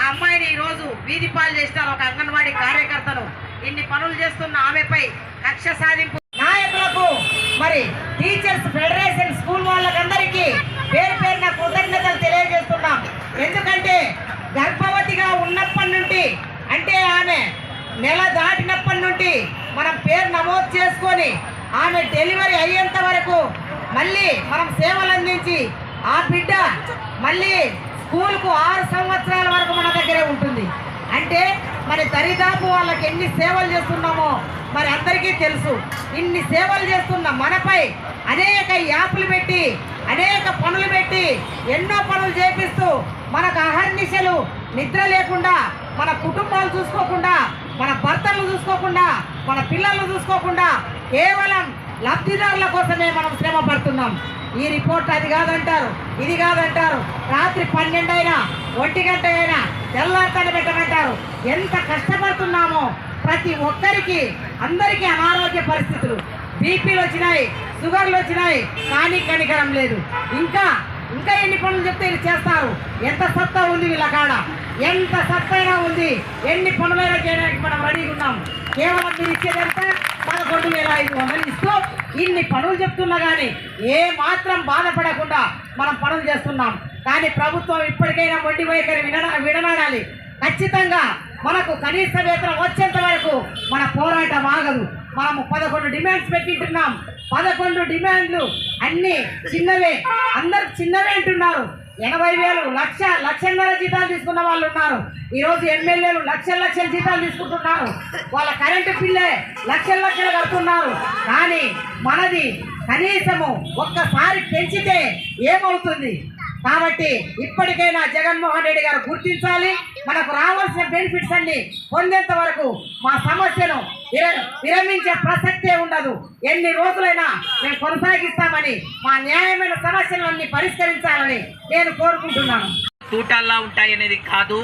ఆ అమ్మాయిని ఈరోజు వీధి పాలు చేసినారు ఒక అంగన్వాడీ కార్యకర్తను. ఇన్ని పనులు చేస్తున్న ఆమెపై కక్ష సాధింపు నాయకులకు మరి టీచర్స్ ఫెడరేషన్ స్కూల్ వాళ్ళకందరికీ పేరు పేరున కృతజ్ఞతలు తెలియజేస్తున్నాం. ఎందుకంటే గర్భవతిగా ఉన్నప్పటి నుండి అంటే ఆమె నెల దాటినప్పటి నుండి మనం పేరు నమోదు చేసుకొని ఆమె డెలివరీ అయ్యేంత వరకు మళ్ళీ మనం సేవలు అందించి ఆ బిడ్డ మళ్ళీ స్కూల్కు ఆరు సంవత్సరాలు దగ్గరే ఉంటుంది. అంటే మరి దరిదాపు వాళ్ళకి ఎన్ని సేవలు చేస్తున్నామో మరి అందరికీ తెలుసు. ఇన్ని సేవలు చేస్తున్న మనపై అనేక యాప్లు పెట్టి అనేక పనులు పెట్టి ఎన్నో పనులు చేపిస్తూ మనకు అహర్నిశలు నిద్ర లేకుండా మన కుటుంబాలు చూసుకోకుండా మన భర్తలు చూసుకోకుండా మన పిల్లలను చూసుకోకుండా కేవలం లబ్ధిదారుల కోసమే మనం శ్రమ పడుతున్నాం. ఈ రిపోర్ట్ అది కాదంటారు ఇది కాదంటారు. రాత్రి పన్నెండు అయినా ఒంటి గంట అయినా తెల్లారితన పెట్టమంటారు. ఎంత కష్టపడుతున్నామో ప్రతి ఒక్కరికి అందరికీ అనారోగ్య పరిస్థితులు. బీపీలు వచ్చినాయి షుగర్లు వచ్చినాయి కానీ కనికరం లేదు. ఇంకా ఇంకా ఎన్ని పనులు చెప్తే వీళ్ళు చేస్తారు. ఎంత సత్తా ఉంది వీళ్ళ కాడ? ఎంత సత్తైనా ఉంది. ఎన్ని పనులైనా చేయడానికి మనం రెడీగా ఉన్నాం. కేవలం మీరు ఇచ్చేదంత పదకొండు వేల ఐదు వందలు ఇస్తూ ఇన్ని పనులు చెప్తున్నా కానీ ఏ మాత్రం బాధపడకుండా మనం పనులు చేస్తున్నాం. కానీ ప్రభుత్వం ఇప్పటికైనా మొండి వైఖరి విన విడనాడాలి. ఖచ్చితంగా మనకు కనీస వేతనం వచ్చేంత వరకు మన పోరాటం ఆగదు. మనము పదకొండు డిమాండ్స్ పెట్టింటున్నాం. పదకొండు డిమాండ్లు అన్నీ చిన్నవే. అందరు చిన్నవే అంటున్నారు. ఎనభై వేలు లక్ష లక్షన్నర జీతాలు తీసుకున్న వాళ్ళు ఉన్నారు. ఈరోజు ఎమ్మెల్యేలు లక్షల లక్షల జీతాలు తీసుకుంటున్నారు. వాళ్ళ కరెంటు బిల్లే లక్షల లక్షలు కడుతున్నారు. కానీ మనది కనీసము ఒక్కసారి పెంచితే ఏమవుతుంది? కాబట్టి ఇప్పటికైనా జగన్మోహన్ రెడ్డి గారు గుర్తించాలి. మనకు రావాల్సిన బెనిఫిట్స్ అన్ని పొందేంత వరకు మా సమస్యను విరమించే ప్రసక్తే ఉండదు. ఎన్ని రోజులైనా మేము కొనసాగిస్తామని మా న్యాయమైన సమస్యలన్నీ పరిష్కరించాలని నేను కోరుకుంటున్నాను. తూటాల్లా ఉంటాయి అనేది కాదు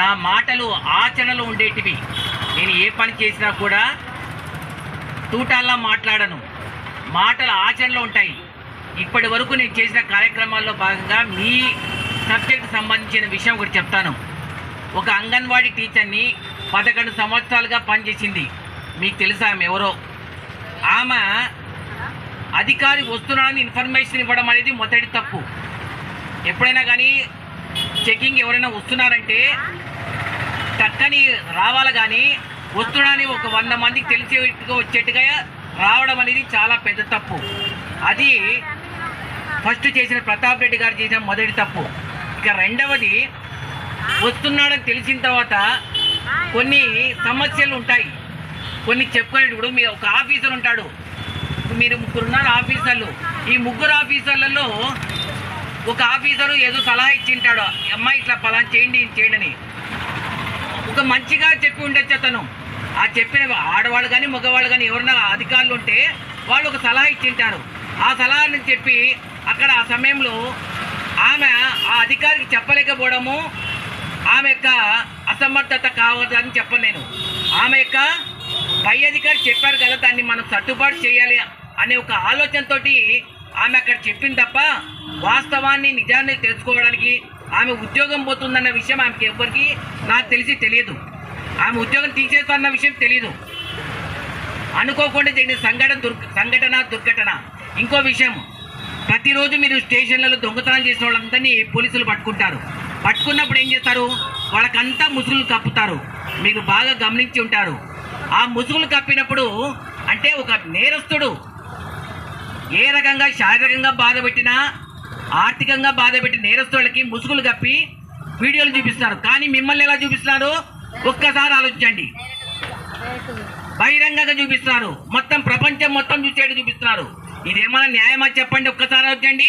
నా మాటలు ఆచరణలో ఉండేటివి. నేను ఏ పని చేసినా కూడా తూటాల్లా మాట్లాడను. మాటలు ఆచరణలో ఉంటాయి. ఇప్పటి వరకు నేను చేసిన కార్యక్రమాల్లో భాగంగా మీ సబ్జెక్ట్ సంబంధించిన విషయం ఒకటి చెప్తాను. ఒక అంగన్వాడీ టీచర్ని పదకొండు సంవత్సరాలుగా పనిచేసింది. మీకు తెలుసా ఆమె ఎవరో? ఆమె అధికారి వస్తున్నాడని ఇన్ఫర్మేషన్ ఇవ్వడం అనేది మొదటి తప్పు. ఎప్పుడైనా కానీ చెకింగ్ ఎవరైనా వస్తున్నారంటే టక్కని రావాలి కానీ వస్తున్నాడని ఒక వంద మందికి తెలిసేట్టుగా వచ్చేట్టుగా రావడం అనేది చాలా పెద్ద తప్పు. అది ఫస్ట్ చేసిన ప్రతాప్ రెడ్డి గారు చేసిన మొదటి తప్పు. ఇక రెండవది వస్తున్నాడని తెలిసిన తర్వాత కొన్ని సమస్యలు ఉంటాయి. కొన్ని చెప్పుకునేటప్పుడు మీరు ఒక ఆఫీసర్ ఉంటాడు. మీరు ముగ్గురు ఉన్నారు ఆఫీసర్లు. ఈ ముగ్గురు ఆఫీసర్లలో ఒక ఆఫీసరు ఏదో సలహా ఇచ్చింటాడు అమ్మాయి ఇట్లా పలానా చేయండి చేయండి అని. ఒక మంచిగా చెప్పి ఉండొచ్చు అతను. ఆ చెప్పిన ఆడవాళ్ళు కానీ మగవాళ్ళు కానీ ఎవరైనా అధికారులు ఉంటే వాళ్ళు ఒక సలహా ఇచ్చింటారు ఆ సలహాని చెప్పి అక్కడ ఆ సమయంలో ఆమె ఆ అధికారికి చెప్పలేకపోవడము ఆమె యొక్క అసమర్థత కావద్దని చెప్పను నేను. ఆమె యొక్క పై అధికారి చెప్పారు కదా దాన్ని మనం సర్దుబాటు చేయాలి అనే ఒక ఆలోచనతోటి ఆమె అక్కడ చెప్పింది తప్ప వాస్తవాన్ని నిజాన్ని తెలుసుకోవడానికి ఆమె ఉద్యోగం పోతుందన్న విషయం ఆమెకి ఎవరికి నాకు తెలిసి తెలియదు. ఆమె ఉద్యోగం తీసేస్తారన్న విషయం తెలియదు అనుకోకుండా జరిగిన సంఘటన దుర్ సంఘటన దుర్ఘటన. ఇంకో విషయం ప్రతిరోజు మీరు స్టేషన్లలో దొంగతనాలు చేసిన వాళ్ళందరినీ పోలీసులు పట్టుకుంటారు. పట్టుకున్నప్పుడు ఏం చేస్తారు? వాళ్ళకంతా ముసుగులు కప్పుతారు. మీరు బాగా గమనించి ఉంటారు. ఆ ముసుగులు కప్పినప్పుడు అంటే ఒక నేరస్తుడు ఏ రకంగా శారీరకంగా బాధ పెట్టినా ఆర్థికంగా బాధపెట్టి నేరస్తులకి ముసుగులు కప్పి వీడియోలు చూపిస్తున్నారు. కానీ మిమ్మల్ని ఎలా చూపిస్తున్నారు? ఒక్కసారి ఆలోచించండి. బహిరంగంగా చూపిస్తున్నారు. మొత్తం ప్రపంచం మొత్తం చూసేట్టు చూపిస్తున్నారు. ఇదేమన్నా న్యాయమా చెప్పండి? ఒక్కసారి ఆలోచించండి.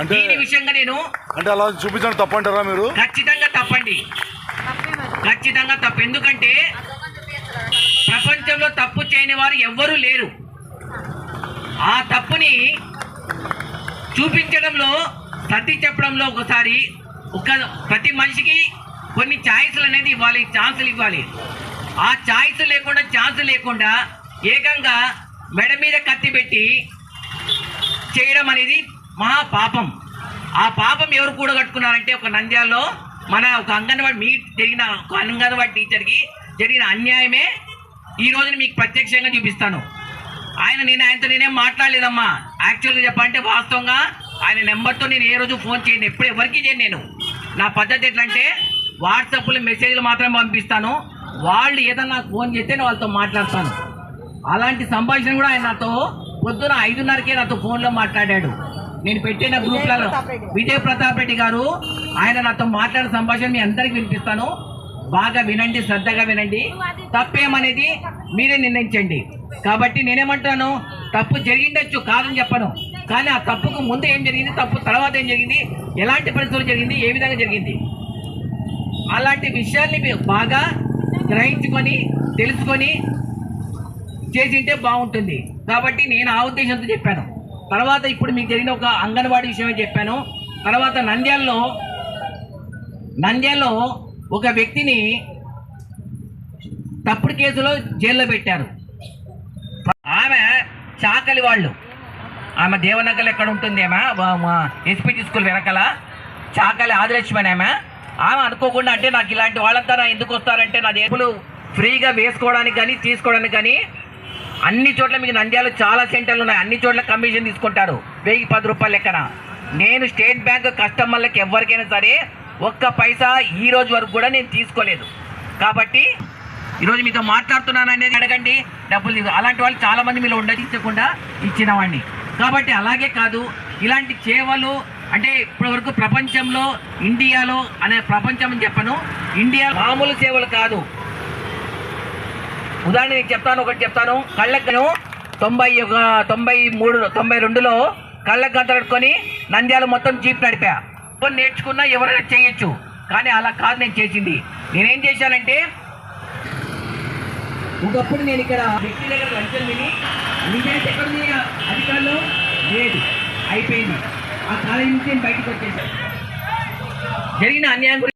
అంటే దీని విషయంగా నేను అంటే అలా చూపించడం తప్పంటారా మీరు? ఖచ్చితంగా తప్పండి. ఖచ్చితంగా తప్పు. ఎందుకంటే ప్రపంచంలో తప్పు చేయని వారు ఎవ్వరూ లేరు. ఆ తప్పుని చూపించడంలో సర్ది చెప్పడంలో ఒకసారి ఒక ప్రతి మనిషికి కొన్ని ఛాయిస్లు అనేది ఇవ్వాలి ఛాన్సులు ఇవ్వాలి. ఆ ఛాయిస్ లేకుండా ఛాన్స్ లేకుండా ఏకంగా మెడ మీద కత్తి పెట్టి చేయడం అనేది మహా పాపం. ఆ పాపం ఎవరు కూడగట్టుకున్నారంటే ఒక నంద్యాలలో మన ఒక అంగన్వాడి మీ జరిగిన ఒక అంగన్వాడి టీచర్కి జరిగిన అన్యాయమే. ఈ రోజున మీకు ప్రత్యక్షంగా చూపిస్తాను. ఆయన నేను ఆయనతో నేనేం మాట్లాడలేదమ్మా. యాక్చువల్గా చెప్పాలంటే వాస్తవంగా ఆయన నెంబర్తో నేను ఏ రోజు ఫోన్ చేయను ఎప్పుడు ఎవరికి చేయను నేను. నా పద్ధతి ఎట్లా అంటే వాట్సాప్లో మెసేజ్లు మాత్రమే పంపిస్తాను. వాళ్ళు ఏదన్నా నాకు ఫోన్ చేస్తే నేను వాళ్ళతో మాట్లాడతాను. అలాంటి సంభాషణ కూడా ఆయన నాతో పొద్దున ఐదున్నరకే నాతో ఫోన్లో మాట్లాడాడు. నేను పెట్టిన గ్రూప్లలో విజయ్ ప్రతాప్ రెడ్డి గారు ఆయన నాతో మాట్లాడిన సంభాషణ మీ అందరికి వినిపిస్తాను. బాగా వినండి శ్రద్ధగా వినండి. తప్పేమనేది మీరే నిర్ణయించండి. కాబట్టి నేనేమంటాను తప్పు జరిగిండొచ్చు కాదని చెప్పను. కానీ ఆ తప్పుకు ముందు ఏం జరిగింది తప్పు తర్వాత ఏం జరిగింది ఎలాంటి పరిస్థితులు జరిగింది ఏ విధంగా జరిగింది? అలాంటి విషయాల్ని మీరు బాగా గ్రహించుకొని తెలుసుకొని చేసింటే బాగుంటుంది. కాబట్టి నేను ఆ ఉద్దేశంతో చెప్పాను. తర్వాత ఇప్పుడు మీకు జరిగిన ఒక అంగన్వాడీ విషయమే చెప్పాను. తర్వాత నంద్యాలలో నంద్యాలలో ఒక వ్యక్తిని తప్పుడు కేసులో జైల్లో పెట్టారు. ఆమె చాకలి వాళ్ళు. ఆమె దేవనగర్ ఎక్కడ ఉంటుంది ఆమె? ఎస్పీజీ స్కూల్ వెనకల. చాకలి ఆదిలక్ష్మణ్ ఆమె. ఆమె అనుకోకుండా అంటే నాకు ఇలాంటి వాళ్ళంతా నా ఎందుకు వస్తారంటే నా దేవులు ఫ్రీగా వేసుకోవడానికి కానీ తీసుకోవడానికి కానీ అన్ని చోట్ల మీకు నంద్యాల చాలా సెంటర్లు ఉన్నాయి. అన్ని చోట్ల కమిషన్ తీసుకుంటారు. వెయ్యి పది రూపాయలు లెక్కన. నేను స్టేట్ బ్యాంక్ కస్టమర్లకు ఎవరికైనా సరే ఒక్క పైసా ఈ రోజు వరకు కూడా నేను తీసుకోలేదు. కాబట్టి ఈరోజు మీతో మాట్లాడుతున్నాను అనేది అడగండి. డబ్బులు తీసు అలాంటి వాళ్ళు చాలామంది మీలో ఉండదించకుండా ఇచ్చిన వాడిని. కాబట్టి అలాగే కాదు. ఇలాంటి సేవలు అంటే ఇప్పటివరకు ప్రపంచంలో ఇండియాలో అనే ప్రపంచం అని చెప్పను. ఇండియా మామూలు సేవలు కాదు. ఉదాహరణ నేను చెప్తాను ఒకటి చెప్తాను. కళ్ళకు తొంభై ఒక తొంభై మూడు తొంభై రెండులో కళ్ళకు గంత నంద్యాల మొత్తం జీప్ నడిపా. కొన్ని నేర్చుకున్నా ఎవరైనా చేయొచ్చు. కానీ అలా కాదు నేను చేసింది. నేనేం చేశానంటే ఒకప్పుడు నేను ఇక్కడ వ్యక్తి దగ్గర లంచం విని నిజాయితీ ఎక్కడ ఉంది అధికారులు? లేదు. అయిపోయింది. ఆ కాలేజీ నుంచి నేను బయటకు వచ్చేసాను జరిగిన అన్యాయం గురించి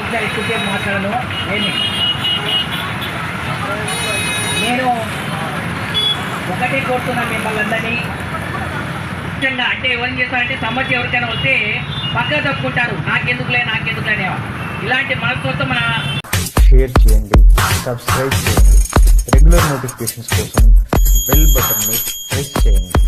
ఇంకా ఎక్కువసేపు ఏమి? నేను ఒకటే కోరుతున్నా మిమ్మల్ని అందరినీ. ముఖ్యంగా అంటే ఏమని చేస్తారంటే సమస్య ఎవరికైనా వస్తే పక్క తప్పుకుంటారు. నాకెందుకులే నాకెందుకులే అనేవారు ఇలాంటి మనస్తత్వం మన షేర్ చేయండి సబ్స్క్రైబ్ చేయండి. రెగ్యులర్ నోటిఫికేషన్స్ కోసం బెల్ బటన్ని ప్రెస్ చేయండి.